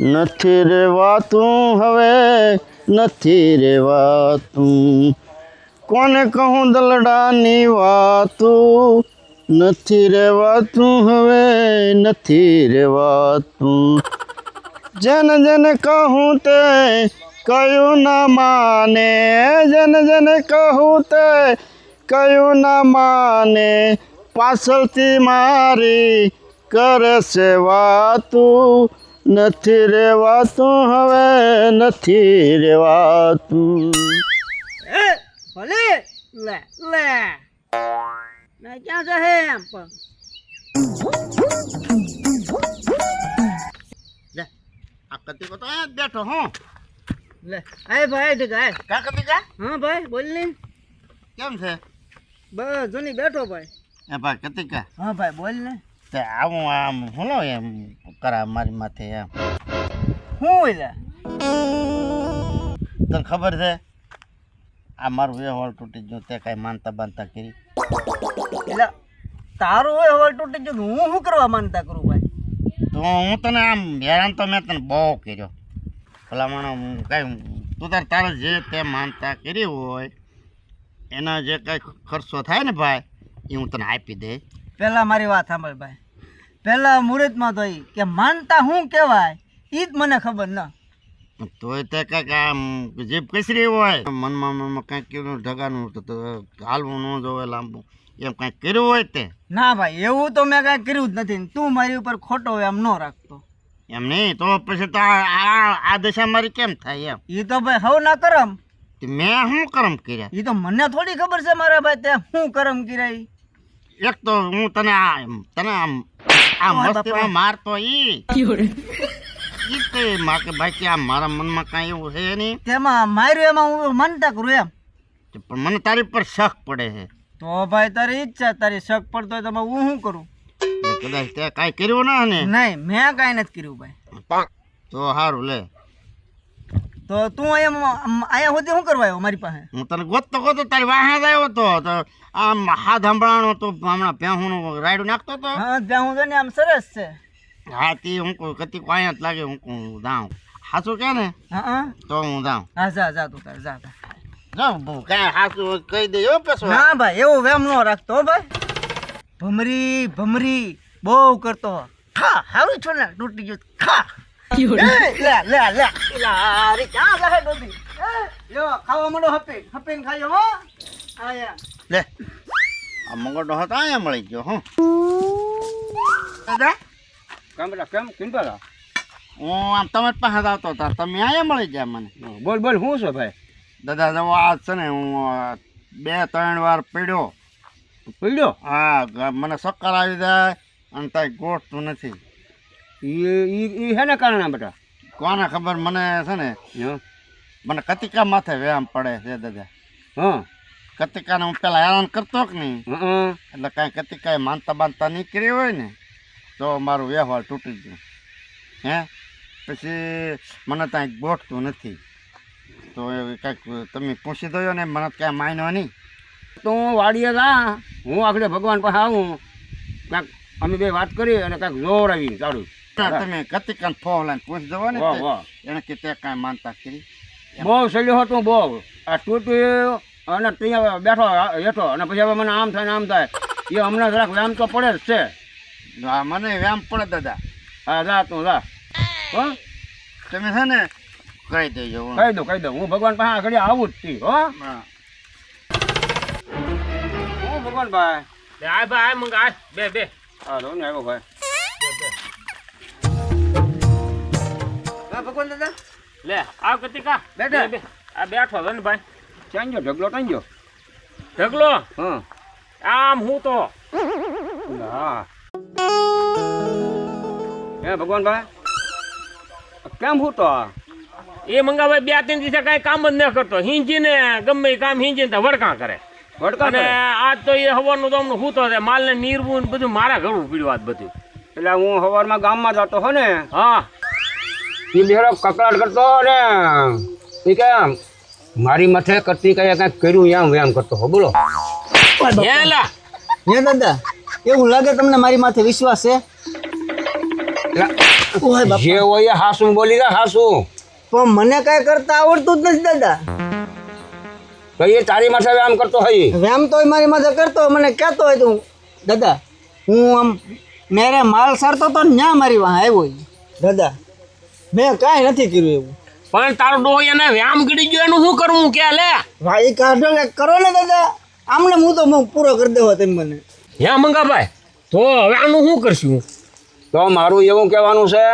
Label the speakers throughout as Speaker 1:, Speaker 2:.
Speaker 1: નથી રેવાતું હવે, નથી રેવાતું કોને કહું દલડાની વાતું? નથી રેવાતું હવે, નથી રેવાતું જેને જેને કહું તે કયું ના માને, જેને જેને કહું તે કયું ના માને, પાછળથી મારી કરે છે વાતું. નથી રેવાતું હવે નથી રેવાતું.
Speaker 2: એ ભલે. લે લે. ના ક્યાં જશે એમ પણ?
Speaker 1: લે આ કતિકો તો અહીંયા જ બેઠો હું.
Speaker 2: લે આય ભાઈ આય.
Speaker 1: કા કતિકા?
Speaker 2: હા ભાઈ બોલ ને.
Speaker 1: કેમ છે?
Speaker 2: બસ જોની બેઠો ભાઈ.
Speaker 1: એ ભાઈ કતિકા.
Speaker 2: હા ભાઈ બોલ ને.
Speaker 1: તે આવું આમ ભૂલો એમ કરા મારી માથે એમ.
Speaker 2: હું ઓલા
Speaker 1: તને ખબર છે? આ મારું વ્યવહાર તૂટી ગયો, તે કાંઈ માનતા બાંધતા કરી.
Speaker 2: એટલે તારું વ્યવહાર તૂટી ગયો હું શું કરવા માનતા કરું ભાઈ?
Speaker 1: તો હું તને આમ હેરાન તો મેં તને બહુ કર્યો. ભલામણ કાંઈ તું તાર તારે જે તે માનતા કરી હોય, એના જે કાંઈ ખર્ચો થાય ને ભાઈ, એ હું તને આપી દે
Speaker 2: પહેલા મારી વાત સાંભળ ભાઈ. પહેલાં મુહૂર્તમાં તો કે માનતા શું કહેવાય એ જ મને ખબર ન.
Speaker 1: તોય તે કંઈક આમ જીભ કસરી હોય. મનમાં મનમાં કાંઈક કીધું ઢગાનું હાલવું ન જોવે લાંબુ. એમ કંઈક કર્યું હોય તે?
Speaker 2: ના ભાઈ એવું તો મેં કાંઈ કર્યું જ નથી તું મારી ઉપર ખોટો એમ ન રાખતો.
Speaker 1: એમ નહીં તો પછી તો આ દશા મારી કેમ થાય એમ?
Speaker 2: એ તો ભાઈ હવ ના કરમ.
Speaker 1: મેં શું કરમ કર્યા?
Speaker 2: એ તો મને થોડી ખબર છે મારા ભાઈ તે શું કરમ કર્યા
Speaker 1: એક તો હું તને આ તને આમ આ મસ્તીમાં મારતો ઈ. ઈ તે માકે ભાઈ કે આ મારા મનમાં કાંઈ એવું છે નહીં.
Speaker 2: તેમાં માર્યું એમાં હું માનતા કરું એમ.
Speaker 1: પણ મને તારી પર શક પડે છે.
Speaker 2: તો ભાઈ તારી ઈચ્છા તારી શક પડતો હોય તો હું શું કરું?
Speaker 1: કદાચ તે કાંઈ કર્યું ના ને
Speaker 2: નહીં મેં કાંઈ નથી કર્યું ભાઈ.
Speaker 1: તો સારું લે.
Speaker 2: તો તું અહીંયા અહીંયા સુધી શું કરવા આવ્યો મારી પાસે?
Speaker 1: હું તને ગોતતો ગોતો તારી વાહે જ આવ્યો તો. તો આમ હાથ હંભળાણો તો હમણાં ભેહુંનું રાયડું નાખતો તો.
Speaker 2: હા ત્યાં હું ને આમ સરસ છે.
Speaker 1: હા તે હું કોઈ કતી અહીંયા જ લાગે હું હું જાઉં. હાચું કે ને?
Speaker 2: હા
Speaker 1: તો હું જાઉં.
Speaker 2: હા જા જા તું તાર જા જા.
Speaker 1: કાંઈ હાચું કહી દેજો પછી.
Speaker 2: હા ભાઈ એવું વેમ ન રાખતો ભાઈ. ભમરી ભમરી બહુ કરતો. ખા હારું છો ને તૂટી ગયું ખા. એ, લે લે લે. લા, અરે ક્યાં જાહે ડોબી એ, લ્યો ખાવા માંડો હપીન. હપીન ખાજો હો. આયા
Speaker 1: લે. આ મંગળનો હતો અહીંયા મળી ગયો હું. દાદા?
Speaker 3: કેમ બેટા કેમ
Speaker 1: હું આમ તમે જ પાસે આવતો હતા તમે અહીંયા મળી ગયા મને.
Speaker 3: બોલ બોલ શું છે ભાઈ?
Speaker 1: દાદા જવો આ છે ને હું બે ત્રણ વાર પીડ્યો.
Speaker 3: પીડ્યો?
Speaker 1: હા મને ચક્કર આવી જાય અને તાઈ ગોઠતું નથી.
Speaker 3: ઈ ઈ હેને કારણે બેટા
Speaker 1: કોને ખબર? મને છે ને
Speaker 3: હા.
Speaker 1: મને કતિકા માથે વ્યાયામ પડે છે દાદા.
Speaker 3: હા.
Speaker 1: કતિકાને હું પેલા હેરાન કરતો કે નહીં?
Speaker 3: હં.
Speaker 1: એટલે કાંઈ કતિકાએ માનતા બાંધતા નીકળી હોય ને તો મારું વ્યવહાર તૂટી ગયો. હે? પછી મને ત્યાં ગોઠતું નથી. તો એ કાંઈક તમે પૂછી દો ને મને ક્યાં માન્યો નહીં.
Speaker 3: તો હું વાડીએ જા. હું આગળ ભગવાન પાસે આવું. કાંઈક અમે બે વાત કરી અને કાંઈક જોર આવી
Speaker 1: ના, તમે કતિકાને ફોન લઈને પૂછ દો ને
Speaker 3: વાહ
Speaker 1: તે-
Speaker 3: વાહ
Speaker 1: એને કે તે કાંઈ માનતા કરી
Speaker 3: બહુ સલ્યો હતું બહુ આ તૂટ્યું અને ત્યાં બેઠો હેઠો અને પછી હવે મને આમ થાય ને આમ થાય એ હમણાં જરાક વ્યામ તો પડે જ છે
Speaker 1: હા મને વ્યામ પડે દાદા
Speaker 3: હા જા તું જા હો
Speaker 1: તમે છે ને કહી દેજો.
Speaker 3: કહી દઉં કહી દઉં હું ભગવાન પાસે આગળ આવું જ છી હો
Speaker 1: હું
Speaker 3: ભગવાન ભાઈ
Speaker 4: બે આ ભાઈ મંગ આ બે બે
Speaker 3: હા ને આવ્યો ભાઈ
Speaker 2: હા ભગવાન દાદા.
Speaker 4: લે આવ કતિકા.
Speaker 2: બેઠા.
Speaker 4: બે, બે. આ બેઠો છે ભાઈ.
Speaker 3: ચાંજો ઢગલો ચાંજો
Speaker 4: ઢગલો?
Speaker 3: હા.
Speaker 4: આમ હું તો.
Speaker 3: હા હે ભગવાન ભાઈ? કેમ હું તો?
Speaker 4: એ મંગાભાઈ બે ત્રણ દિવસે કઈ કામ જ ન કરતો. હિંજી ને ગમે કામ હિંજી ને વડકા કરે.
Speaker 3: વડકા
Speaker 4: અને આજ તો એ હવારનું તો અમને હું તો માલ ને નીરવું ને બધું મારા ઘરનું પીડ્યું આજ બધું.
Speaker 3: એટલે હું સવારમાં ગામમાં જતો હો ને
Speaker 4: હા.
Speaker 3: એ બિહારો કકડાટ કરતો ને એ કે મારી માથે કરતી કઈ કઈ કર્યું એમ એમ કરતો. હો બોલો.
Speaker 2: હે દાદા એવું લાગે તમને મારી માથે વિશ્વાસ છે?
Speaker 3: જે હોય હાસું બોલી જા હાસું.
Speaker 2: પણ મને કાંઈ કરતા આવડતું જ નથી દાદા.
Speaker 3: તો એ તારી માથે વ્યાયામ કરતો હોય
Speaker 2: વેમ તોય મારી માથે કરતો મને કહેતો હોય તું દાદા હું આમ મેરે માલ સારતો તો ને ન્યા મારી વાહ આવ્યો દાદા મેં કાંઈ નથી કર્યું એવું.
Speaker 4: પણ તારો ડોહો એને વ્યામ ગડી ગયો એનું શું કરવું કે લે?
Speaker 2: ભાઈ કાઢો ને કરો ને દાદા. આમને હું તો હું પૂરો કરી દેવો તેમ મને.
Speaker 4: હે મંગાભાઈ તો હવે આનું શું કરશું?
Speaker 3: તો મારું એવું કહેવાનું છે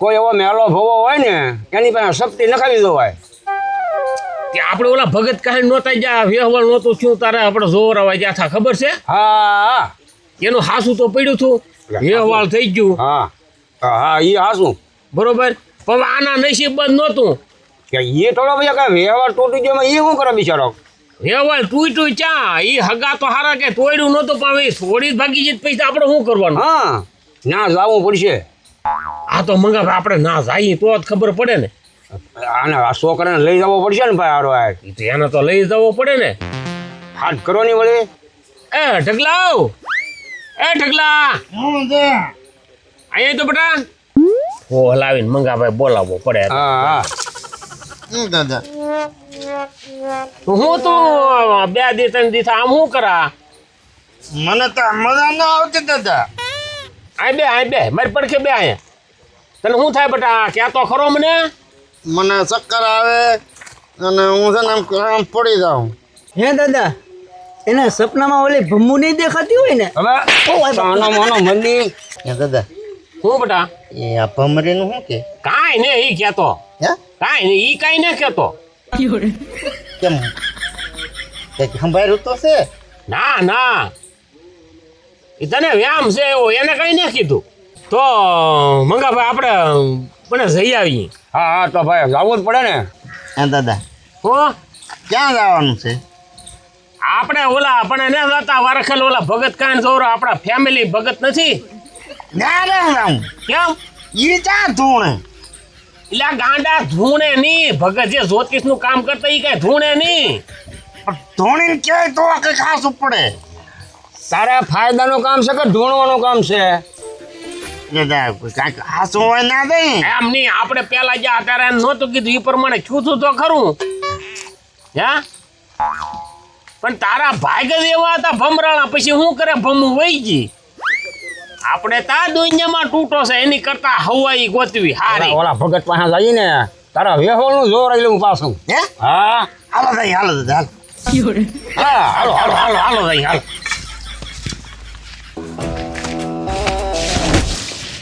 Speaker 3: કોઈ એવો મેલો ભવો હોય ને એની પાસે શક્તિ નખાવી દેવાય.
Speaker 4: કે આપણે ઓલા ભગત કાંઈ નહોતા જા વ્યવહાર નહોતું શું તારે આપણે જોર આવે જ્યાં થા ખબર છે?
Speaker 3: હા.
Speaker 4: એનું હાસું તો પડ્યું હતું. વ્યવહાર થઈ ગયું.
Speaker 3: હા. હા એ હાસું.
Speaker 4: બરોબર? પણ આના નસીબ બંધ નહોતું.
Speaker 3: કે એ થોડો ભાઈ કાંઈ વ્યવહાર તૂટી ગયો એ શું કરે બિચારો?
Speaker 4: વ્યવહાર તૂટ્યું ચા એ હગા તો હારા કે તોડ્યું નહોતું પણ એ થોડી જ ભાગી જઈ પૈસા આપણે શું કરવાનું?
Speaker 3: હા ના જવું પડશે.
Speaker 4: આ તો મંગાભાઈ આપણે ના જઈએ તો જ ખબર પડે ને.
Speaker 3: આને આ છોકરાને લઈ જવો પડશે ને ભાઈ હારો આ
Speaker 4: તો એને તો લઈ જવો પડે ને.
Speaker 3: હાથ કરો ની વળી.
Speaker 4: એ ઢગલા એ ઢગલા! અહીંયા તો બેટા. હો હલાવીને મંગાભાઈ બોલાવવો પડે
Speaker 3: હા હા.
Speaker 1: હું દાદા.
Speaker 4: તો હું તો બે દી ત્રણ દી આમ શું કરા?
Speaker 1: મને તો મજા ન આવતી દાદા.
Speaker 4: આ બે આ બે મારી પડખે બે અહીંયા તને શું થાય બેટા ક્યાં તો ખરો મને?
Speaker 1: મને ચક્કર આવે અને હું છે ને આમ પડી જાઉં.
Speaker 2: હે દાદા એના સપનામાં ઓલી ભમ્મુ નહીં દેખાતી હોય ને?
Speaker 3: હવે મોનો
Speaker 1: હે દાદા.
Speaker 4: શું બેટા?
Speaker 1: એ આ ભમરીનું શું કે?
Speaker 4: કાંઈ ને ઈ કહેતો.
Speaker 1: હે?
Speaker 4: કાંઈ ને ઈ કાંઈ ને કહેતો.
Speaker 1: કેમ? કંઈક સંભાળ્યું તો છે?
Speaker 4: ના ના. એ તને વ્યામ છે એવો એને કઈ ને કીધું. તો મંગાભાઈ આપણે મને જઈ આવીએ.
Speaker 3: હા હા તો ભાઈ જવું જ પડે ને.
Speaker 1: હા દાદા.
Speaker 4: હો?
Speaker 1: ક્યાં જવાનું છે?
Speaker 4: આપણે ઓલા આપણે ને હતા વારખેલ ઓલા ભગત કાન જોરો આપણા ફેમિલી ભગત નથી?
Speaker 1: ના રે જાઉં
Speaker 4: કેમ?
Speaker 1: ઈ ચા ધૂણે?
Speaker 4: એટલે ગાંડા ધૂણે નહીં. ભગત જે જ્યોતિષનું કામ કરતા એ કઈ ધૂણે નહીં.
Speaker 1: પણ ધોણીને ક્યાંય તો કે ખાસું પડે
Speaker 3: તારે ફાયદાનું કામ છે કે ધૂણવાનું કામ છે?
Speaker 1: કાંઈક ખાસું હોય ના દઈ
Speaker 4: એમ નહીં આપણે પેલા જ્યાં અત્યારે એમ નહોતું કીધું એ પ્રમાણે છૂતું તો ખરું. હે? પણ તારા ભાગ જ એવા હતા ભમરાણા પછી શું કરે? ભમું વહી ગઈ. આપણે તા દુનિયામાં તૂટો છે એની કરતા હવાઈ ગોતવી હારી.
Speaker 3: ઓલા ભગત પાસે જઈને તારા વેહોળનું જોર આવી લઉં પાછું.
Speaker 1: હે?
Speaker 3: હા.
Speaker 1: હાલો ભાઈ હાલો હાલો.
Speaker 3: હા
Speaker 4: હાલો હાલો હાલો હાલો ભાઈ હાલો.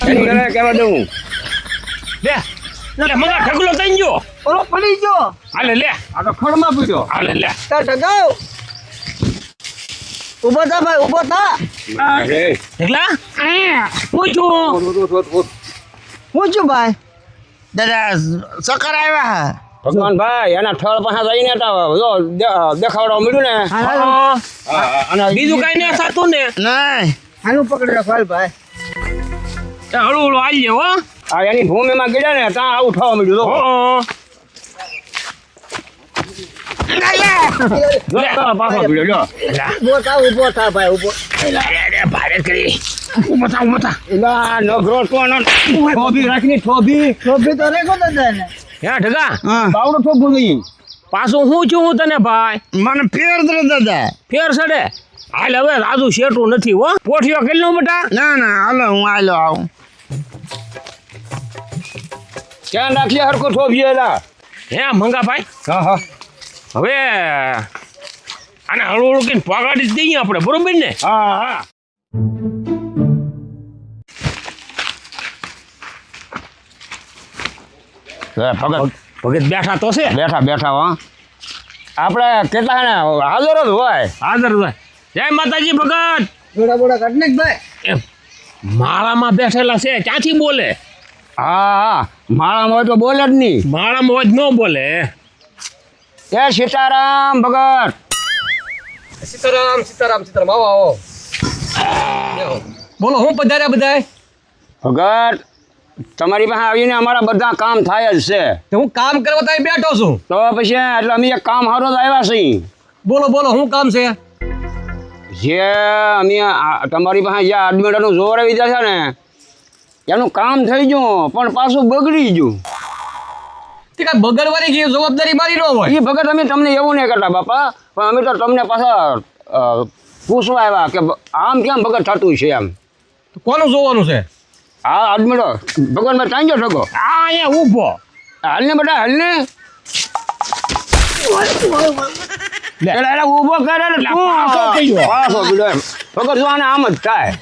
Speaker 3: એની દઉં?
Speaker 4: લે લે મગા ઢગલો થઈ ગયો.
Speaker 2: ઓલો પડી ગયો.
Speaker 4: હાલે લે.
Speaker 3: આ તો ખડમાં પીડ્યો
Speaker 4: હાલે લે.
Speaker 2: તાર ટગાવ ઊભો થા ભાઈ ઊભો થા.
Speaker 4: ઢગલા છું.
Speaker 2: હું છું ભાઈ?
Speaker 1: દાદા સકર આવ્યા
Speaker 3: ભગવાન ભાઈ એના થળ પાસે જઈને તો જો દેખાડવા મળ્યું ને. અને
Speaker 4: બીજું કઈ નહીં થતું ને?
Speaker 1: નહીં.
Speaker 2: આનું પકડી રાખો ભાઈ.
Speaker 4: હળવું હળુ હળુ આવી હો.
Speaker 3: આ એની ભૂમિમાં ગયા ને ત્યાં આવું થવા મળ્યું.
Speaker 4: હો પાછો હે છું હું તને ભાઈ
Speaker 1: મને ફેર દાદા
Speaker 4: ફેર સડે હાલ હવે રાજુ શેઠું નથી હો પોઠિયો કરી લઉં બેટા
Speaker 1: ના ના હાલો હું હાલો આવું
Speaker 3: ક્યાં નાખીએ હરકો થોભીએ
Speaker 4: હે મંગા ભાઈ
Speaker 3: હા હા.
Speaker 4: હવે આને હળવું હળુ કહીને પગાડી જ દઈએ આપણે બરોબર ને?
Speaker 3: હા હા. ભગત.
Speaker 4: ભગત બેઠા તો છે?
Speaker 3: બેઠા બેઠા હા. આપણે કેટલા ને હાજર જ હોય.
Speaker 4: હાજર હોય. જય માતાજી ભગત.
Speaker 2: બોડા બોડા કાઢ ભાઈ.
Speaker 4: એમ માળામાં બેઠેલા છે ક્યાંથી બોલે?
Speaker 3: હા હા માળામાં હોય તો બોલે જ નહીં.
Speaker 4: માળામાં હોય જ ન બોલે.
Speaker 3: એ સીતારામ ભગત.
Speaker 5: સીતારામ સીતારામ સીતારામ. આવો આવો. બોલો હું પધાર્યા બધાય?
Speaker 3: ભગત તમારી પાસે આવીને અમારા બધા કામ થાય જ છે.
Speaker 5: તો હું કામ કરવા ત્યાં બેઠો છું.
Speaker 3: તો પછી એટલે અમે એક કામ હારો જ આવ્યા છીએ.
Speaker 5: બોલો બોલો શું કામ છે?
Speaker 3: જે અમે તમારી પાસે જે આડમેડાનું જોર આવી જશે છે ને એનું કામ થઈ ગયું પણ પાછું બગડી ગયું.
Speaker 5: તે કાંઈ બગડવાની કે જવાબદારી મારી ન હોય?
Speaker 3: એ ભગત અમે તમને એવું નહીં કરતા બાપા. પણ અમે તો તમને પાછા પૂછવા આવ્યા કે આમ કેમ ભગત થતું છે એમ.
Speaker 5: કોનું જોવાનું છે?
Speaker 3: હા આદમીડો ભગવાન ભાઈ ચાંજો ઠગો.
Speaker 4: અહીંયા ઊભો.
Speaker 3: હાલને બેટા હાલને? એને ઊભો કરે ને તું. એમ. ભગત જો આને આમ જ થાય.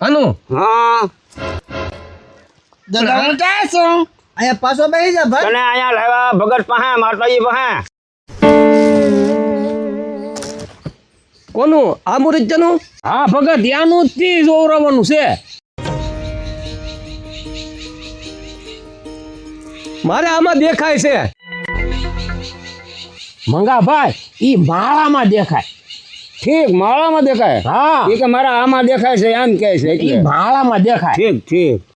Speaker 5: આનું
Speaker 3: હા.
Speaker 2: અહીંયા પાછો બેહી જા ભાઈ.
Speaker 3: તને અહીંયા લાવ્યા ભગત પાસે માતાજી પાસે.
Speaker 5: કોનું? આ મુરજ્જાનું?
Speaker 4: હા ભગત યાનું જ થી જોવરાવાનું છે.
Speaker 5: મારે આમાં દેખાય છે.
Speaker 4: મંગાભાઈ ઈ માળામાં દેખાય.
Speaker 3: ઠીક માળામાં દેખાય?
Speaker 4: હા.
Speaker 3: એ કે મારા આમાં દેખાય છે એમ કહે છે
Speaker 4: ઈ
Speaker 3: એટલે.
Speaker 4: માળામાં દેખાય.
Speaker 3: ઠીક ઠીક.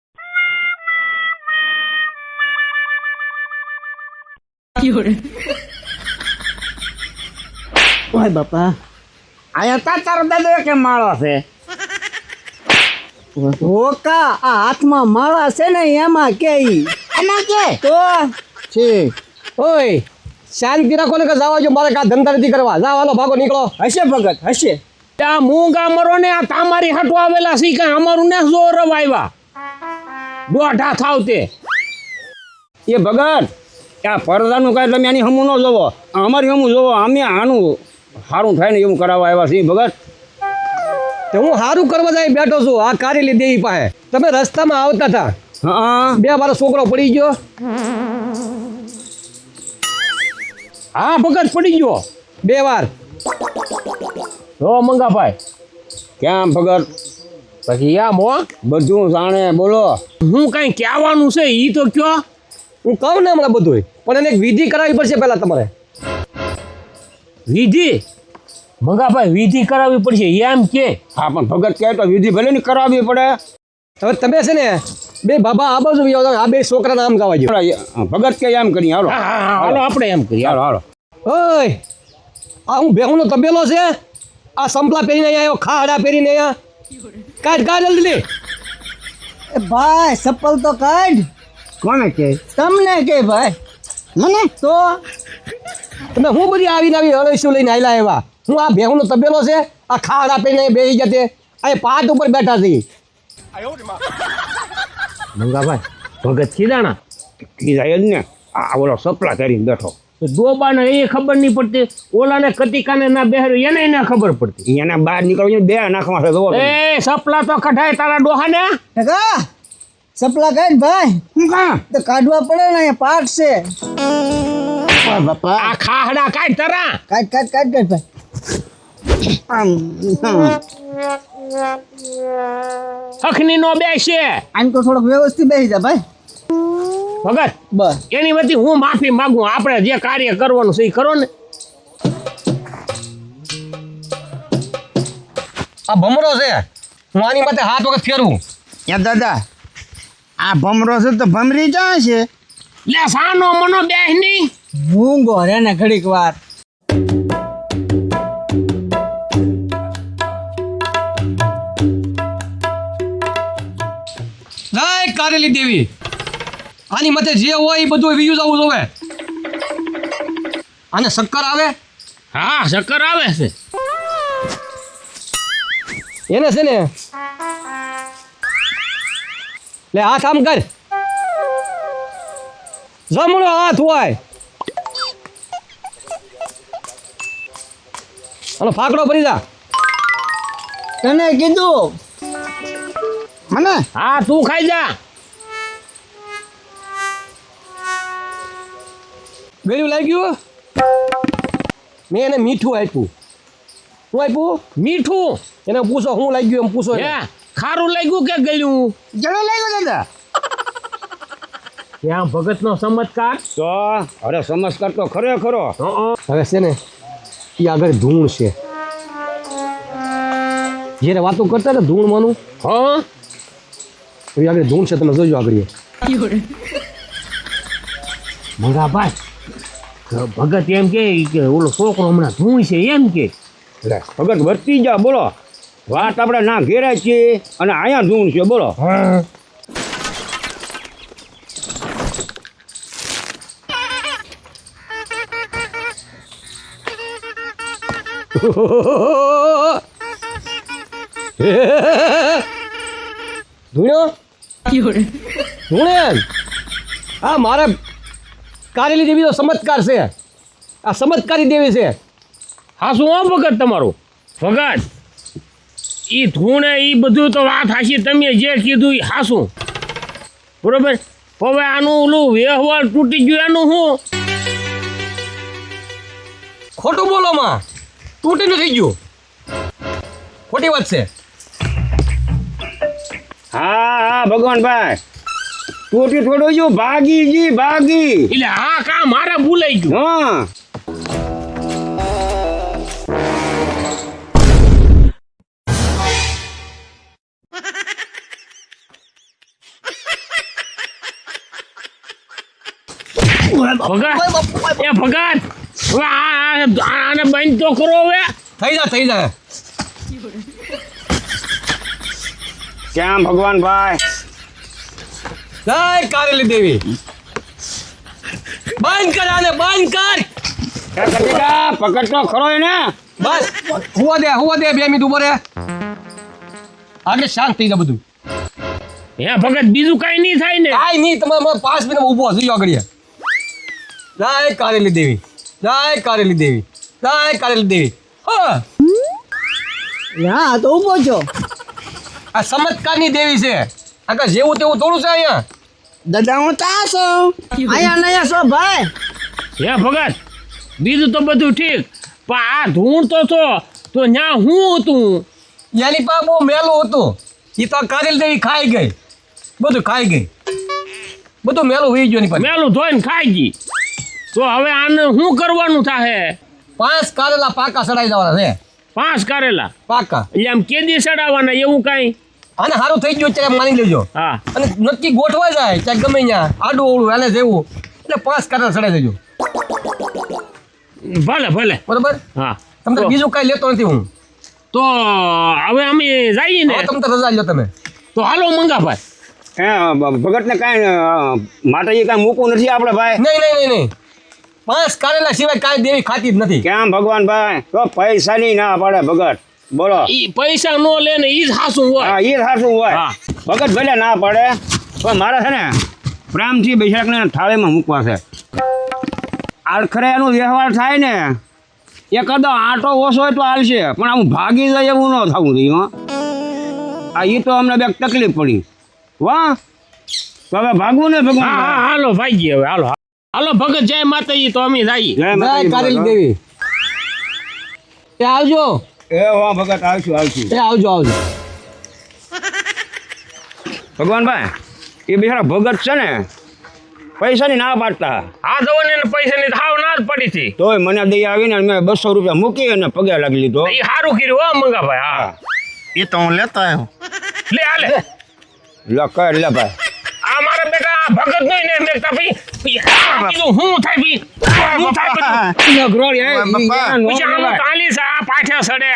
Speaker 2: ઓય બાપા.
Speaker 1: અહીંયા તા તારો દાદો કે માળો છે.
Speaker 2: હોકા આ હાથમાં માળા છે ને એમાં કે ઈ?
Speaker 1: એમાં કે?
Speaker 2: તો
Speaker 1: ઠીક.
Speaker 5: ઓય શાંતિ રાખો ને કે જવા જો મારે કા ધંધા નથી કરવા. જા હાલો ભાગો નીકળો.
Speaker 2: હશે ભગત હશે.
Speaker 4: આ મૂંગા મરો ને આ તમારી હાટો આવેલા સી કે અમારું ને જોર આવ્યા દોઢા થાવ તે.
Speaker 3: એ ભગત આ પડદાનું કાંઈ તમે આની હમું ન જોવો. અમારી હમું જોવો અમે આનું સારું થાય ને એવું કરાવવા આવ્યા છીએ ભગત.
Speaker 5: તો હું સારું કરવા જાય બેઠો છું આ કારેલી દેવી પાસે. તમે રસ્તામાં આવતા હતા.
Speaker 3: હા.
Speaker 5: બે મારો છોકરો પડી ગયો.
Speaker 4: હા ભગત પડી ગયો.
Speaker 5: બે વાર.
Speaker 4: જો મંગાભાઈ.
Speaker 3: ક્યાં ભગત?
Speaker 4: પછી આમ હો
Speaker 3: બધું જાણે બોલો.
Speaker 4: હું કઈ કહેવાનું છે ઈ તો કયો?
Speaker 5: હું કહું ને હમણાં બધું પણ એને એક વિધિ કરાવવી પડશે પહેલાં તમારે.
Speaker 4: વિધિ? મંગાભાઈ વિધિ કરાવવી પડશે એમ કે?
Speaker 3: હા પણ ભગત કહે તો વિધિ ભલે ને કરાવવી પડે.
Speaker 5: હવે તમે છે ને બે બાબા આ બાજુ આ બે છોકરાના આમ ગાવા જો
Speaker 3: ભગત કે એમ કરી હાલો.
Speaker 4: હા હા હા હાલો આપણે એમ કરીએ
Speaker 3: હાલો હાલો.
Speaker 5: ઓય આ હું બેહુંનો તબેલો છે? આ સંપલા પહેરીને અહીંયા આવ્યો ખાડા પહેરીને અહીંયા. કાઢ કાઢ જલ્દી
Speaker 2: એ ભાઈ ચપ્પલ તો કાઢ.
Speaker 1: કોને કે?
Speaker 2: તમને કે ભાઈ?
Speaker 1: મને?
Speaker 2: તો?
Speaker 5: તમે હું બધી આવીને આવી અળસીઓ લઈને આવેલા એવા? હું આ ભેહુંનો તબેલો છે? આ ખાડા આપીને બેસી જતે આ પાટ ઉપર બેઠા છે
Speaker 4: મંગાભાઈ ભગત કીધાણા
Speaker 3: કીધા જ ને. આ ઓલો સપલા કરીને બેઠો.
Speaker 4: દોબાને એ ખબર નહીં પડતી. ઓલાને કતિકાને ના બેહર્યું એને એને ખબર પડતી.
Speaker 3: એને બહાર નીકળવું બે નાખવા છે
Speaker 4: એ સપલા તો કઢાય તારા ડોહાને.
Speaker 2: ટકા કઈ ભાઈ?
Speaker 3: હું કાં?
Speaker 2: તો કાઢવા પડે ને અહીંયા પાટ છે.
Speaker 1: બાપા
Speaker 4: આ ખાહડા કાઢ તરા.
Speaker 2: કાઢ કાઢ કાઢ કાઢ ભાઈ.
Speaker 1: આમ હમ.
Speaker 4: નો બેસે.
Speaker 2: આમ તો થોડોક વ્યવસ્થિત બેસી જા ભાઈ.
Speaker 4: ભગત
Speaker 2: બસ.
Speaker 4: એની વતી હું માફી માંગુ. આપણે જે કાર્ય કરવાનું છે એ કરો ને.
Speaker 5: આ ભમરો છે. હું આની માથે હાથ વખત ફેરવું.
Speaker 1: યા દાદા આ ભમરો છે તો ભમરી જાય છે.
Speaker 4: લે સાનો મનો બેહ નહીં
Speaker 2: મૂંગો રે ને ઘડીક વાર.
Speaker 5: લાય કારેલી દેવી. આની મતે જે હોય એ બધું વીયું આવું જોવે. આને શક્કર આવે?
Speaker 4: હા ચક્કર આવે છે.
Speaker 5: એને છે ને લે આ કામ કર. જમણો હાથ હોય. હાલો ફાકડો ભરી જા.
Speaker 2: તને કીધું.
Speaker 1: મને?
Speaker 4: હા તું ખાઈ જા.
Speaker 5: ગળ્યું લાગ્યું મેં એને મીઠું આપ્યું. શું આપ્યું?
Speaker 4: મીઠું.
Speaker 5: એને પૂછો શું લાગ્યું એમ પૂછો
Speaker 4: ખારું લાગ્યું કે ગળ્યું?
Speaker 1: જડે લાગ્યું દાદા.
Speaker 4: ત્યાં ભગતનો ચમત્કાર
Speaker 3: તો અરે ચમત્કાર તો ખરો
Speaker 4: ખરો.
Speaker 5: હવે છે ને એ આગળ ધૂણ છે. જ્યારે વાતો કરતા ને ધૂણમાંનું
Speaker 4: હા?
Speaker 5: એ આગળ ધૂણ છે તમે જોજો આગળ મંગા
Speaker 4: ભાઈ ભગત એમ કે ઓલો છોકરો હમણાં ધૂણ છે એમ કે.
Speaker 3: ભગત વર્તી જા બોલો. વાત આપણે ના ઘેરે છીએ અને અહીંયા ધૂન છે બોલો.
Speaker 5: હા. મારે કારેલી દેવી તો ચમત્કાર છે. આ ચમત્કારી દેવી છે.
Speaker 4: હા શું આમ ભગત તમારું. ભગત એ ધૂણે એ બધું તો વાત હાશી તમે જે કીધું એ હાસું બરોબર? હવે આનું ઓલું વ્યવહાર તૂટી ગયું એનું શું
Speaker 5: ખોટું બોલો માં. તૂટી નથી ગયું. ખોટી વાત છે.
Speaker 3: હા હા ભગવાનભાઈ. તૂટી થોડું ગયું ભાગી જી ભાગી.
Speaker 4: એટલે હા કા મારે ભૂલાઈ ગયું.
Speaker 3: હા.
Speaker 4: ભગત એ ભગત હવે આને બંધ તો કરો હવે.
Speaker 5: થઈ જાય થઈ જાય.
Speaker 3: કેમ ભગવાનભાઈ
Speaker 5: જય કારેલી દેવી. બંધ કર આને બંધ કર.
Speaker 3: કટિકા પકડ તો ખરો એને.
Speaker 5: બસ હુવા દે હુવા દે બે મિનિટ ઊભો રે આગળ શાંત થઈ જાય બધું.
Speaker 4: હે ભગત બીજું કઈ નહીં થાય ને.
Speaker 5: કાંઈ નહીં તમે પાંચ મિનિટ ઊભો હશે આગળ જય કારેલી દેવી જય કારેલી દેવી જય કારેલી દેવી. હા.
Speaker 2: હા તો ઊભો છો.
Speaker 5: આ ચમત્કારની દેવી છે. આગળ જેવું તેવું થોડું છે અહીંયા?
Speaker 2: દાદા હું તા છો. અહીંયા નહીં છો ભાઈ.
Speaker 4: હે ભગત બીજું તો બધું ઠીક. પણ આ ધૂણ તો છો તો ન્યા હું હતું?
Speaker 5: યાની પાસે બહુ મેલું હતું. એ તો કારેલી દેવી ખાઈ ગઈ. બધું ખાઈ ગઈ. બધું મેલું વી ગયું એની પાસે
Speaker 4: મેલું ધોઈને ખાઈ ગઈ. તો હવે આને શું કરવાનું થાહે?
Speaker 5: પાંચ કારેલા પાકા સડાઈ જવાના છે.
Speaker 4: પાંચ કારેલા?
Speaker 5: પાકા.
Speaker 4: એટલે આમ કેદી સડાવવાના એવું કાંઈ?
Speaker 5: આને સારું થઈ ગયું ત્યારે માની લેજો.
Speaker 4: હા.
Speaker 5: અને નક્કી ગોઠવાઈ જાય ત્યાં ગમે ત્યાં. આડું ઓળું હાલે જેવું. એટલે પાંચ કારેલા સડાઈ દેજો.
Speaker 4: ભલે ભલે.
Speaker 5: બરોબર?
Speaker 4: હા.
Speaker 5: તમને બીજું કાંઈ લેતો નથી હું.
Speaker 4: તો હવે અમે જઈએ ને?
Speaker 5: તમે તો રજા લો તમે.
Speaker 4: તો હાલો મંગાભાઈ
Speaker 3: હે ભગતને કાંઈ અ, માટે એ કાંઈ મૂકવું નથી આપણે ભાઈ?
Speaker 5: નહીં નહીં નહીં નહીં. પાંચ કરેલા સિવાય કાંઈ દેવી ખાતી જ નથી.
Speaker 3: કેમ ભગવાન ભાઈ? તો પૈસાની ના પડે ભગત. બોલો.
Speaker 4: ઈ પૈસા નો લે ને ઈ જ હાસું હોય.
Speaker 3: હા એ હાસું હોય.
Speaker 4: હા.
Speaker 3: ભગત ભલે ના પડે પણ મારે છે ને પ્રેમથી બેસાકને થાળીમાં મૂકવા છે. આડખરે એનો વ્યવહાર થાય ને એ કદો આટો ઓછો હોય તો હાલશે પણ આમ ભાગી જાય એવું ન થવું જોઈએ હો. આ એ તો અમને બે તકલીફ પડી. વાહ તો હવે ભાગવું ને ભગવાન
Speaker 4: હાલો ભાઈ હવે હાલો. હાલો ભગત જય માતાજી તો અમે જઈએ.
Speaker 3: જય
Speaker 5: જય
Speaker 3: માતાજી
Speaker 5: કારેલી દેવી. એ આવજો.
Speaker 3: એ વા ભગત આવશું આવશું.
Speaker 5: એ આવજો આવજો.
Speaker 3: ભગવાનભાઈ એ બિચારા ભગત છે ને પૈસાની ના પાડતા.
Speaker 4: હા જવાને પૈસાની હાવ ના જ પડી હતી.
Speaker 3: તોય મને દઈ આવીને મેં બસો રૂપિયા મૂકી અને પગે લાગી લીધો.
Speaker 4: એ સારું કર્યું હો મંગાભાઈ હા.
Speaker 1: એ તો હું લેતા આવ્યો.
Speaker 4: લે હાલે.
Speaker 3: લે કર લે ભાઈ.
Speaker 4: આ આ ભગત નહીં ને મેં ભાઈ બીજું હું થાય બી હું થાય પછી. ચાલીસ આ પાછા સડે